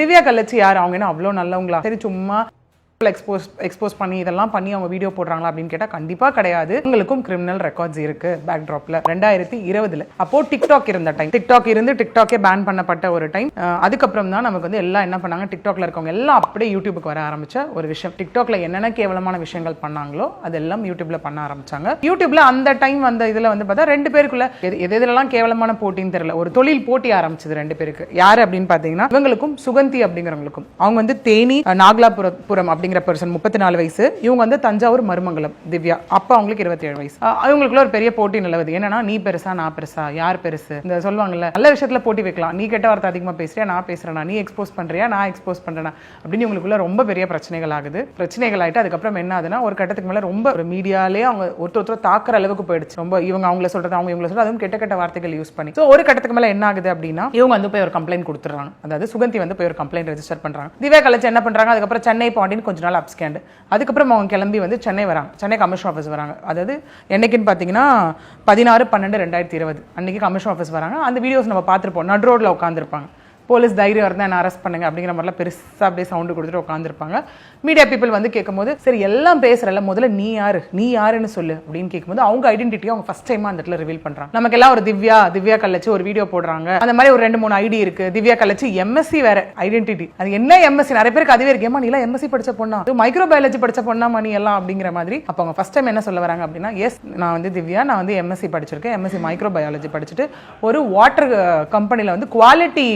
திவ்யா கள்ளச்சி யார்? அவங்க என்ன அவ்வளோ நல்லவங்களா? சரி சும்மா எக்ஸ்போஸ் எக்ஸ்போஸ் பண்ணி இதெல்லாம் பண்ணி அவங்க வீடியோ போடுறாங்களா அப்படின்னு கேட்டால் கண்டிப்பாக கிடையாது. உங்களுக்கும் கிரிமினல் ரெக்கார்ட்ஸ் இருக்கு பேக் ட்ராப்ல ரெண்டாயிரத்தி இருபதுல. அப்போ டிக்டாக் இருந்த டைம் டிக்டாக் இருந்து டிக்டாக்கே பேன் பண்ணப்பட்ட ஒரு டைம் அதுக்கப்புறம் தான் நமக்கு வந்து எல்லாம் என்ன பண்ணாங்க? டிக்டாக்ல இருக்கவங்க எல்லாம் அப்படியே யூடியூபுக்கு வர ஆரம்பிச்ச ஒரு விஷயம். டிக்டாக்ல என்னென்ன கேவலமான விஷயங்கள் பண்ணாங்களோ அதெல்லாம் யூடியூப்ல பண்ண ஆரம்பிச்சாங்க. யூடியூப்ல அந்த டைம் வந்த இதுல வந்து பார்த்தா ரெண்டு பேருக்குள்ள எது எது கேவலமான போட்டின்னு தெரியல. ஒரு தொழில் போட்டி ஆரம்பிச்சது ரெண்டு பேருக்கு. யாரு அப்படின்னு பார்த்தீங்கன்னா இவங்களுக்கும் சுகந்தி அப்படிங்கிறவங்களுக்கும். அவங்க வந்து தேனி அஹ், அப்படி அப்படிங்கிற பர்சன் முப்பத்தி நாலு வயசு. இவங்க வந்து தஞ்சாவூர் மருமங்கலம் திவ்யா. அப்போ அவங்களுக்கு இருபத்தி ஏழு வயசு அவங்களுக்குள்ள ஒரு பெரிய போட்டி நிலவுது. என்னன்னா நீ பெருசா நான் பெருசா யார் பெருசு? இந்த சொல்லுவாங்கல்ல நல்ல விஷயத்துல போட்டி வைக்கலாம். நீ கெட்ட வார்த்தை அதிகமா பேசுறியா? நான் பேசுறேனா. நீ எக்ஸ்போஸ் பண்றியா? நான் எக்ஸ்போஸ் பண்றேனா? அப்படின்னு இவங்களுக்குள்ள ரொம்ப பெரிய பிரச்சனைகள் ஆகுது. பிரச்சனைகள் ஆயிட்டு அதுக்கப்புறம் என்ன ஆகுதுன்னா ஒரு கட்டத்துக்கு மேல ரொம்ப ஒரு மீடியாலே அவங்க ஒருத்தர் ஒருத்தர் தாக்குற அளவுக்கு போயிடுச்சு. ரொம்ப இவங்க அவங்கள சொல்றது அவங்க இவங்கள சொல்றது அதுவும் கெட்ட கெட்ட வார்த்தைகள் யூஸ் பண்ணி. ஸோ ஒரு கட்டத்துக்கு மேல என்ன ஆகுது அப்படின்னா இவங்க வந்து போய் ஒரு கம்ப்ளைண்ட் கொடுத்துறாங்க அதாவது சுகந்தி வந்து போய் ஒரு கம்ப்ளைண்ட் ரெஜிஸ்டர் பண்றாங்க. திவ்யா கலச்சு என்ன பண்றாங்க? அதுக்கப்புறம் சென்னை பாண்டின்னு கொஞ்ச நாள் அப்ஸ்கேண்டு அதுக்கப்புறம் அவங்க கிளம்பி வந்து சென்னை வராங்க. சென்னை கமிஷன் ஆஃபீஸ் வராங்க. அதாவது என்னைக்குன்னு பார்த்தீங்கன்னா பதினாறு பன்னெண்டு ரெண்டாயிரத்தி இருபது. அன்றைக்கி கமிஷன் ஆஃபீஸ் வராங்க. அந்த வீடியோஸ் நம்ம பார்த்துருப்போம். நட் ரோட்டில் உட்காந்துருப்பாங்க போலீஸ் தைரியம் இருந்தால் என்ன அரெஸ்ட் பண்ணுங்க அப்படிங்கிற மாதிரிலாம் பெருசாக அப்படியே சவுண்டு கொடுத்துட்டு உட்காந்துருப்பாங்க மீடியா பீப்புள் வந்து கேட்கும்போது சரி எல்லாம் பேசுகிறல்ல முதல்ல நீ யாரு? நீ யாருன்னு சொல்லு. அப்படின்னு கேட்கும்போது அவங்க ஐடென்டிட்டியை அவங்க ஃபஸ்ட் டைம் அந்த இடத்துல ரிவீல் பண்ணுறாங்க நமக்கு எல்லாம் ஒரு திவ்யா திவ்யா கள்ளச்சு ஒரு வீடியோ போடுறாங்க. அந்த மாதிரி ஒரு ரெண்டு மூணு ஐடி இருக்கு. திவ்யா கள்ளச்சு எம்எஸ்சி வேற ஐடென்டிட்டி அது என்ன எம்எஸ்சி நிறைய பேருக்கு அதுவே இருக்கு. ஏமா நீ எல்லாம் எம்எஸ்சி படிச்ச பொண்ணா? மைக்ரோ பயாலஜி படிச்ச பொண்ணா மணி எல்லாம்? அப்படிங்கிற மாதிரி அப்போ அவங்க ஃபஸ்ட் டைம் என்ன சொல்ல வராங்க அப்படின்னா எஸ் நான் வந்து திவ்யா நான் வந்து எம்எஸ்சி படிச்சிருக்கேன். எம்எஸ்சி மைக்ரோ பயாலஜி படிச்சுட்டு ஒரு வாட்டர் கம்பெனியில் வந்து குவாலிட்டி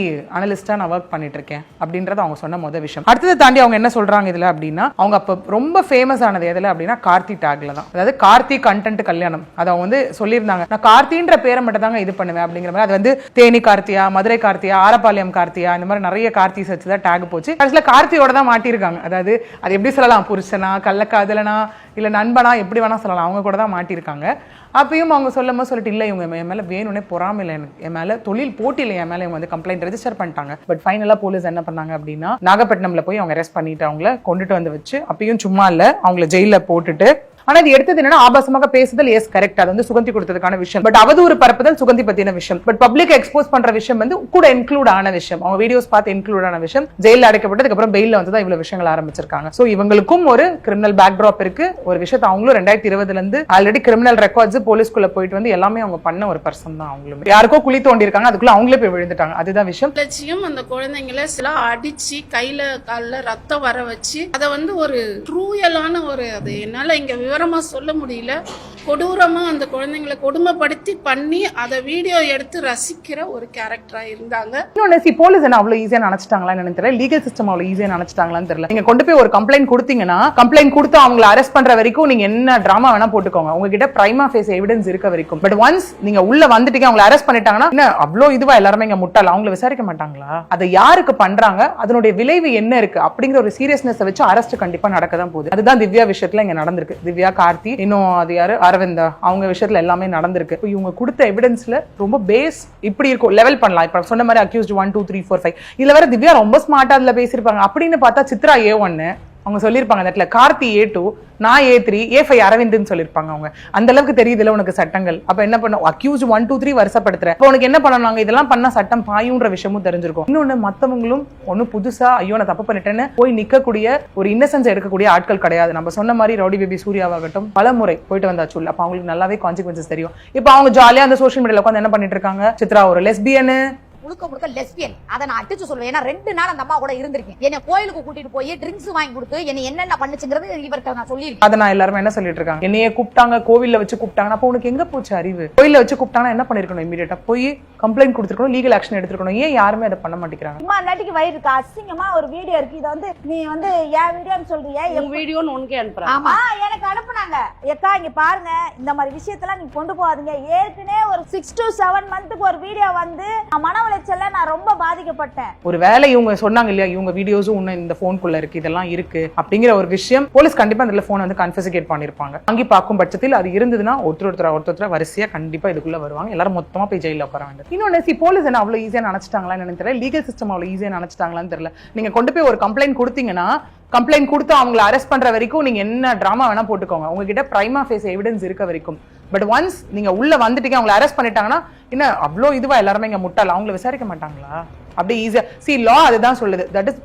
அனலிஸ்டா நான் ஒர்க் பண்ணிட்டு இருக்கேன் அப்படின்றது அவங்க சொன்ன முதல் விஷயம். அடுத்தது தாண்டி அவங்க என்ன சொல்கிறாங்க இதில் அப்படின்னா அவங்க அப்போ ரொம்ப ஃபேமஸ் ஆனது எதில் அப்படின்னா கார்த்தி டாகில் தான். அதாவது கார்த்தி கண்டென்ட் கல்யாணம். அதை அவங்க வந்து சொல்லியிருந்தாங்க. நான் கார்த்தின்ற பேரை மட்டும் தாங்க இது பண்ணுவேன் அப்படிங்கிற மாதிரி. அது வந்து தேனி கார்த்தியா மதுரை கார்த்தியா ஆரப்பாளையம் கார்த்தியா இந்த மாதிரி நிறைய கார்த்தி சச்சு தான் டேக் போச்சு. கடைசியில் கார்த்தியோட தான் மாட்டியிருக்காங்க. அதாவது அது எப்படி சொல்லலாம்? புருஷனா கள்ளக்காதலனா இல்லை நண்பனா எப்படி வேணால் சொல்லலாம். அவங்க கூட தான் மாட்டியிருக்காங்க. அப்பயும் அவங்க சொல்லும் போது சொல்லிட்டு இல்லை இவங்க என் மேலே வேணும்னே பொறாமையில் எனக்கு என் மேலே தொழில் போட்டியில் என் மேலே இவங்க வந்து கம்ப்ளைண்ட் ரெஜிஸ்டர் பண்ணிட்டாங்க. பட் ஃபைனலாக போலீஸ் என்ன பண்ணாங்க அப்படின்னா நாகப்பட்டினம்ல போய் அவங்க அரெஸ்ட் பண்ணிட்டு அவங்கள கொண்டுட்டு வந்து வச்சு அப்பயும் சும்மா இல்லை அவங்கள ஜெயிலில் போட்டுட்டு ஆனா இது எடுத்தது என்னன்னா ஆபாசமாக பேசுதல் எஸ் கரெக்ட் அது வந்து சுகந்தி கொடுத்ததுக்கான விஷயம். பட் அவதூறு பரப்புதல் சுகந்தி பத்தின விஷயம். பட் பப்ளிக் எக்ஸ்போஸ் பண்ற விஷயம் வந்து கூட இன்க்ளூட் ஆன விஷயம். அவங்க வீடியோஸ் பார்த்து இன்க்ளூட் ஆன விஷயம். ஜெயில அடைக்கப்பட்டதுக்கு அப்புறம் பெயில வந்து தான் இவ்வளவு விஷயங்கள் ஆரம்பிச்சிருக்காங்க. சோ இவங்களுக்கும் ஒரு கிரிமினல் பேக் ட்ராப் இருக்கு. ஒரு விஷயத்தை அவங்களும் ரெண்டாயிரத்தி இருபதுல இருந்து ஆல்ரெடி கிரிமினல் ரெக்கார்ட்ஸ் போலீஸ்குள்ள போயிட்டு வந்து எல்லாமே அவங்க பண்ண ஒரு பர்சன் தான் அவங்களும். யாருக்கோ குழி தோண்டி இருக்காங்க அதுக்குள்ள அவங்களே போய் விழுந்துட்டாங்க. அதுதான் விஷயம். லட்சியம் அந்த குழந்தைங்கள சில அடிச்சு கையில கால்ல ரத்தம் வர வச்சு அதை வந்து ஒரு ட்ரூயலான ஒரு அது என்னால இங்க விவரமாக சொல்ல முடியல. கொடூரமா அந்த குழந்தைங்களை கொடுமைப்படுத்தி பண்ணி அதை வீடியோ எடுத்து ரசிக்கிற ஒரு கேரக்டராக இருந்தாங்க. இன்னொன்று சி போலீஸ் என்ன அவ்வளோ ஈஸியாக நினைச்சிட்டாங்களா என்னன்னு தெரியல. லீகல் சிஸ்டம் அவ்வளோ ஈஸியாக நினைச்சிட்டாங்களான்னு தெரியல. நீங்க கொண்டு போய் ஒரு கம்ப்ளைண்ட் கொடுத்தீங்கன்னா கம்ப்ளைண்ட் கொடுத்து அவங்களை அரெஸ்ட் பண்ற வரைக்கும் நீங்கள் என்ன ட்ராமா வேணால் போட்டுக்கோங்க. உங்ககிட்ட பிரைமா ஃபேஸ் எவிடன்ஸ் இருக்க வரைக்கும். பட் ஒன்ஸ் நீங்கள் உள்ள வந்துட்டீங்க அவங்களை அரெஸ்ட் பண்ணிட்டாங்கன்னா என்ன அவ்வளோ இதுவாக எல்லாருமே இங்கே முட்டாள்? அவங்கள விசாரிக்க மாட்டாங்களா? அதை யாருக்கு பண்ணுறாங்க அதனுடைய விளைவு என்ன இருக்குது அப்படிங்கிற ஒரு சீரியஸ்னஸ் வச்சு அரெஸ்ட் கண்டிப்பாக நடக்க தான் போகுது. அதுதான் திவ்யா விஷயத்தில் இங்கே நடந்திருக்கு. திவ்யா கார்த்தி இன்னும் அது யார்? அரவிந்தா அவங்க விஷயத்துல எல்லாமே நடந்திருக்கு. இப்போ இவங்க கொடுத்த எவிடன்ஸ்ல ரொம்ப பேஸ் இப்படி இருக்கும் லெவல் பண்ணலாம். இப்ப சொன்ன மாதிரி accused one two three four five இதில் வேற திவ்யா ரொம்ப ஸ்மார்ட்டாக அதுல பேசியிருப்பாங்க. அப்படின்னு பார்த்தா சித்ரா ஏ ஒன்னு அவங்க சொல்லியிருப்பாங்க அந்த இடத்துல கார்த்தி ஏ டூ நான் ஏ த்ரீ ஏ ஃபைவ் அரவிந்த்னு சொல்லியிருப்பாங்க அவங்க. அந்த அளவுக்கு தெரியுதுல உனக்கு சட்டங்கள். அப்ப என்ன பண்ண அக்யூஸ் ஒன் டூ த்ரீ வருஷப்படுத்துற இப்போ உனக்கு என்ன பண்ணணும்? இதெல்லாம் பண்ணா சட்டம் பாயுன்ற விஷயமும் தெரிஞ்சிருக்கும். இன்னொன்று மற்றவங்களும் ஒன்றும் புதுசா ஐயோ நான் தப்பு பண்ணிட்டேன்னு போய் நிற்கக்கூடிய ஒரு இன்னசென்ஸ் எடுக்கக்கூடிய ஆட்கள் கிடையாது. நம்ம சொன்ன மாதிரி ரவுடி பேபி சூர்யாவாகட்டும் பல முறை போயிட்டு வந்தாச்சு உள்ள. அப்போ அவங்களுக்கு நல்லாவே கான்சிக்வன்சஸ் தெரியும். இப்போ அவங்க ஜாலியாக அந்த சோஷியல் மீடியாவில் உட்காந்து என்ன பண்ணிட்டு இருக்காங்க? சித்ரா ஒரு லெஸ்பியனு முழுக்க முழுக்க லெஸ்பியன் அதை நான் அடிச்சு சொல்லுவேன் ஏன்னா ரெண்டு நாள் அந்த அம்மா கூட இருந்திருக்கேன். என்னை கோயிலுக்கு கூட்டிட்டு போய் ட்ரிங்க்ஸ் வாங்கி கொடுத்து என்னை என்னென்ன பண்ணுச்சுங்கிறது இவர்கிட்ட நான் சொல்லியிருக்கேன். அதை நான் எல்லாருமே என்ன சொல்லிட்டு இருக்காங்க என்னைய கூப்பிட்டாங்க கோவில்ல வச்சு கூப்பிட்டாங்க அப்போ உனக்கு எங்க போச்சு அறிவு? கோயில்ல வச்சு கூப்பிட்டாங்கன்னா என்ன பண்ணிருக்கணும் இமீடியட்டா போய் கம்ப்ளைண்ட் கொடுத்துருக்கணும் லீகல் ஆக்ஷன் எடுத்துருக்கணும். ஏன் யாருமே அதை பண்ண மாட்டேங்கிறாங்க? சும்மா நாட்டிக்கு வயிறு இருக்கு. அசிங்கமா ஒரு வீடியோ இருக்கு. இதை வந்து நீ வந்து என் வீடியோன்னு சொல்றியா? உன் வீடியோன்னு உனக்கே அனுப்புறேன். ஆமா. எனக்கு அனுப்புனாங்க. ஏக்கா இங்க பாருங்க. இந்த மாதிரி விஷயத்தெல்லாம் நீங்க கொண்டு போகாதீங்க. ஏற்கனவே ஒரு சிக்ஸ் டு செவன் மந்த்துக்கு ஒரு வீடியோ வந்து நான் மன நான் ரொம்ப பாதிக்கப்பட்டேன். ஒரு வேலை இவங்க சொன்னாங்க இல்லையா இவங்க வீடியோஸும் இன்னும் இந்த போனுக்குள்ள இருக்கு இதெல்லாம் இருக்கு அப்படிங்கிற ஒரு விஷயம் போலீஸ் கண்டிப்பா அந்த போன் வந்து கன்ஃபிசிகேட் பண்ணிருப்பாங்க. வாங்கி பார்க்கும் பட்சத்தில் அது இருந்ததுன்னா ஒருத்தர் ஒருத்தர் ஒருத்தர் வரிசையா கண்டிப்பா இதுக்குள்ள வருவாங்க. எல்லாரும் மொத்தமா போய் ஜெயில உட்கார வேண்டும் இன்னொன்னு சி போலீஸ் என்ன அவ்வளவு ஈஸியா நினைச்சிட்டாங்களா என்னன்னு தெரியல. லீகல் சிஸ்டம் அவ்வளவு ஈஸியா நினைச்சிட்டாங்களான்னு தெரியல. நீங்க கொண்டு போய் ஒரு கம்ப்ளைண்ட் கொடுத்தீங்கன்னா கம்ப்ளைண்ட் கொடுத்து அவங்கள அரெஸ்ட் பண்ற வரைக்கும் நீங்க என்ன டிராமா வேணா போட்டுக்கோங்க. உங்ககிட்ட பிரைமா ஃபேஸ் எவிடன்ஸ் இருக்க வரைக்கும். பட் ஒன்ஸ் நீங்க உள்ள வந்துட்டீங்க அவங்கள அரெஸ்ட் பண்ணிட்டாங்கன்னா என்ன அவ்வளோ இதுவா எல்லாருமே இங்க முட்டாள்? அவங்கள விசாரிக்க மாட்டாங்களா? அப்படியே ஈஸியாக சி லா அதுதான் சொல்லுது. That is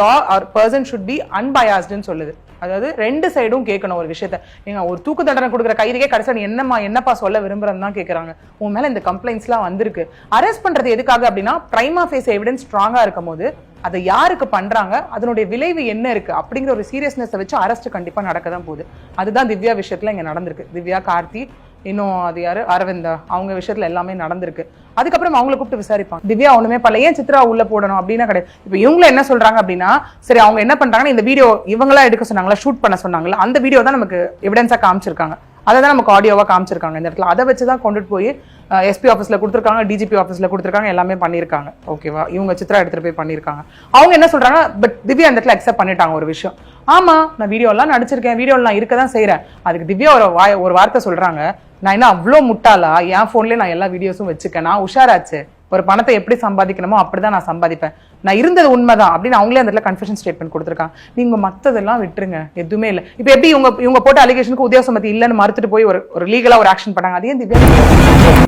law or person should be அன்பயாஸ்டுன்னு சொல்லுது. அதாவது ரெண்டு சைடும் கேட்கணும் ஒரு விஷயத்த. நீங்க ஒரு தூக்கு தண்டனை கொடுக்குற கைதிக்கே கடைசியா நீ என்னம்மா என்னப்பா சொல்ல விரும்புறேன்னு தான் கேட்கறாங்க உன் மேல இந்த கம்ப்ளைண்ட்ஸ்லாம் வந்திருக்கு. அரெஸ்ட் பண்றது எதுக்காக அப்படின்னா பிரைமா ஃபேஸ் எவிடன்ஸ் ஸ்ட்ராங்கா இருக்கும் போது அதை யாருக்கு பண்றாங்க அதனுடைய விளைவு என்ன இருக்கு அப்படிங்கிற ஒரு சீரியஸ்னஸ் வச்சு அரெஸ்ட் கண்டிப்பா நடக்க தான் போகுது. அதுதான் திவ்யா விஷயத்துல இங்க நடந்திருக்கு. திவ்யா கார்த்தி இன்னும் அது யாரு? அரவிந்தா. அவங்க விஷயத்துல எல்லாமே நடந்திருக்கு. அதுக்கப்புறம் அவங்கள கூப்பிட்டு விசாரிப்பாங்க. திவ்யா ஒண்ணுமே பண்ணல. ஏன் சித்ரா உள்ள போடணும் அப்படின்னா கிடையாது. இப்போ இவங்கள என்ன சொல்றாங்க அப்படின்னா சரி அவங்க என்ன பண்றாங்கன்னா இந்த வீடியோ இவங்களா எடுக்க சொன்னாங்களா ஷூட் பண்ண சொன்னாங்களா அந்த வீடியோ தான் நமக்கு எவிடன்ஸா காமிச்சிருக்காங்க. அதை தான் நமக்கு ஆடியோவா காமிச்சிருக்காங்க இந்த இடத்துல. அதை வச்சு தான் கொண்டுட்டு போய் எஸ்பி ஆஃபீஸ்ல கொடுத்துருக்காங்க டிஜிபி ஆஃபீஸ்ல கொடுத்துருக்காங்க எல்லாமே பண்ணியிருக்காங்க. ஓகேவா இவங்க சித்ரா எடுத்துட்டு போய் பண்ணியிருக்காங்க. அவங்க என்ன சொல்றாங்க பட் திவ்யா அந்த இடத்துல அக்செப்ட் பண்ணிட்டாங்க ஒரு விஷயம். ஆமாம் நான் வீடியோலாம் நடிச்சிருக்கேன் வீடியோலாம் இருக்க தான் செய்கிறேன் அதுக்கு திவ்யா ஒரு வாய் ஒரு வார்த்தை சொல்கிறாங்க நான் என்ன அவ்வளோ முட்டாளா? என் ஃபோன்லேயே நான் எல்லா வீடியோஸும் வச்சுக்கேன். நான் உஷாராச்சு. ஒரு பணத்தை எப்படி சம்பாதிக்கணுமோ அப்படி தான் நான் சம்பாதிப்பேன். நான் இருந்தது உண்மைதான் அப்படின்னு அவங்களே அந்த இடத்துல கன்ஃபெஷன் ஸ்டேட்மெண்ட் கொடுத்துருக்காங்க. நீங்கள் மற்றதெல்லாம் விட்டுருங்க. எதுவுமே இல்லை. இப்போ எப்படி இவங்க இவங்க போட்ட அலிகேஷனுக்கு உத்தியோக சம்மதி இல்லைன்னு மறுத்துட்டு போய் ஒரு ஒரு லீகலாக ஒரு ஆக்ஷன் பண்ணாங்க? அதே திவ்யா